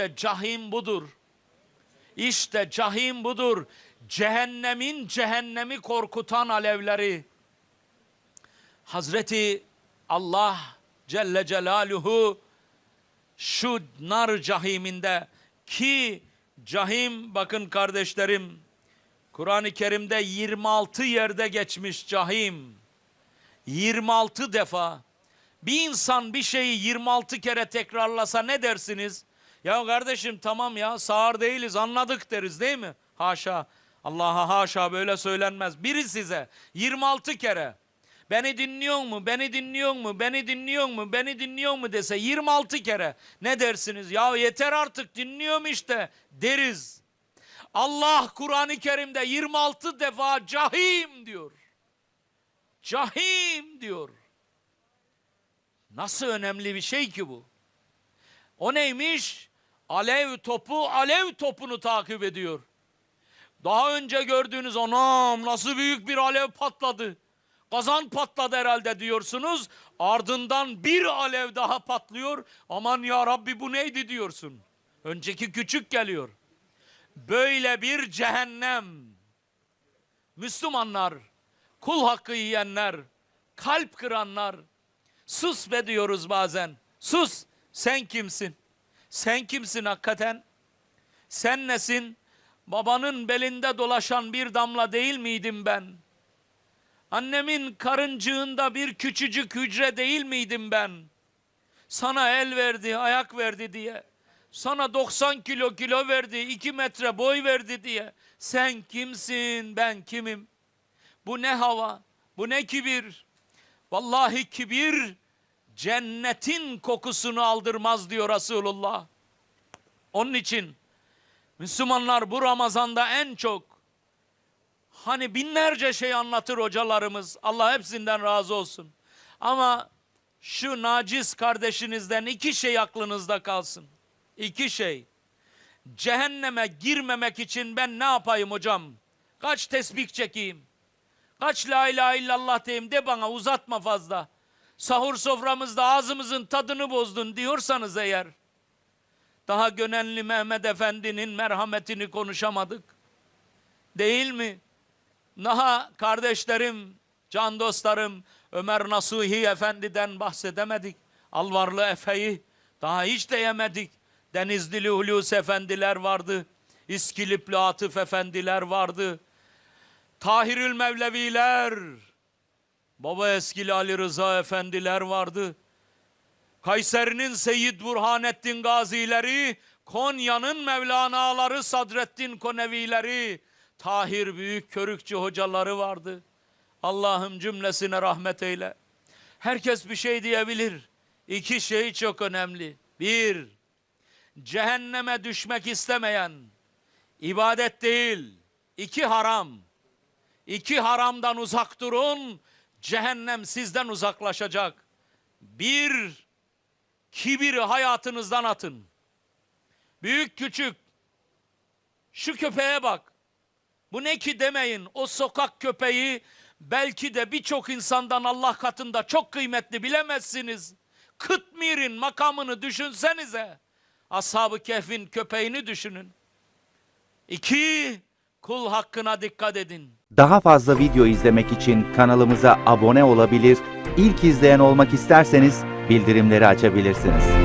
İşte cahim budur. İşte cahim budur. Cehennemin cehennemi korkutan alevleri. Hazreti Allah Celle Celaluhu şu nar cahiminde ki cahim bakın kardeşlerim Kur'an-ı Kerim'de 26 yerde geçmiş cahim. 26 defa. Bir insan bir şeyi 26 kere tekrarlasa ne dersiniz? Ya kardeşim tamam ya sağır değiliz anladık deriz değil mi? Haşa. Allah'a haşa böyle söylenmez. Biri size 26 kere beni dinliyor mu? Beni dinliyor mu? Beni dinliyor mu? Beni dinliyor mu dese 26 kere ne dersiniz? Ya yeter artık dinliyorum işte deriz. Allah Kur'an-ı Kerim'de 26 defa cahim diyor. Cahim diyor. Nasıl önemli bir şey ki bu? O neymiş? Alev topu alev topunu takip ediyor. Daha önce gördüğünüz anam nasıl büyük bir alev patladı. Kazan patladı herhalde diyorsunuz. Ardından bir alev daha patlıyor. Aman ya Rabbi bu neydi diyorsun. Önceki küçük geliyor. Böyle bir cehennem. Müslümanlar, kul hakkı yiyenler, kalp kıranlar, sus be diyoruz bazen. Sus, sen kimsin? Sen kimsin hakikaten? Sen nesin? Babanın belinde dolaşan bir damla değil miydim ben? Annemin karıncığında bir küçücük hücre değil miydim ben? Sana el verdi, ayak verdi diye. Sana 90 kilo kilo verdi, 2 metre boy verdi diye. Sen kimsin, ben kimim? Bu ne hava, bu ne kibir? Vallahi kibir cennetin kokusunu aldırmaz diyor Resulullah. Onun için Müslümanlar bu Ramazan'da en çok hani binlerce şey anlatır hocalarımız. Allah hepsinden razı olsun. Ama şu naciz kardeşinizden iki şey aklınızda kalsın. İki şey. Cehenneme girmemek için ben ne yapayım hocam? Kaç tesbih çekeyim? Kaç la ilahe illallah diyeyim de bana uzatma fazla. Sahur soframızda ağzımızın tadını bozdun diyorsanız eğer. Daha Gönenli Mehmet Efendi'nin merhametini konuşamadık. Değil mi? Daha kardeşlerim, can dostlarım Ömer Nasuhi Efendi'den bahsedemedik. Alvarlı Efe'yi daha hiç de yemedik. Denizlili Hulusi Efendiler vardı. İskilipli Atıf Efendiler vardı. Tahirül Mevleviler, Baba Eskili Ali Rıza Efendiler vardı. Kayseri'nin Seyyid Burhanettin Gazileri, Konya'nın Mevlana'ları Sadreddin Konevileri, Tahir Büyük Körükçü hocaları vardı. Allah'ım cümlesine rahmet eyle. Herkes bir şey diyebilir. İki şey çok önemli. Bir, cehenneme düşmek istemeyen, ibadet değil, iki haram. İki haramdan uzak durun, cehennem sizden uzaklaşacak. Bir, kibiri hayatınızdan atın. Büyük küçük, şu köpeğe bak. Bu ne ki demeyin. O sokak köpeği belki de birçok insandan Allah katında çok kıymetli bilemezsiniz. Kıtmir'in makamını düşünsenize. Ashab-ı Kehf'in köpeğini düşünün. İki, kul hakkına dikkat edin. Daha fazla video izlemek için kanalımıza abone olabilir, ilk izleyen olmak isterseniz bildirimleri açabilirsiniz.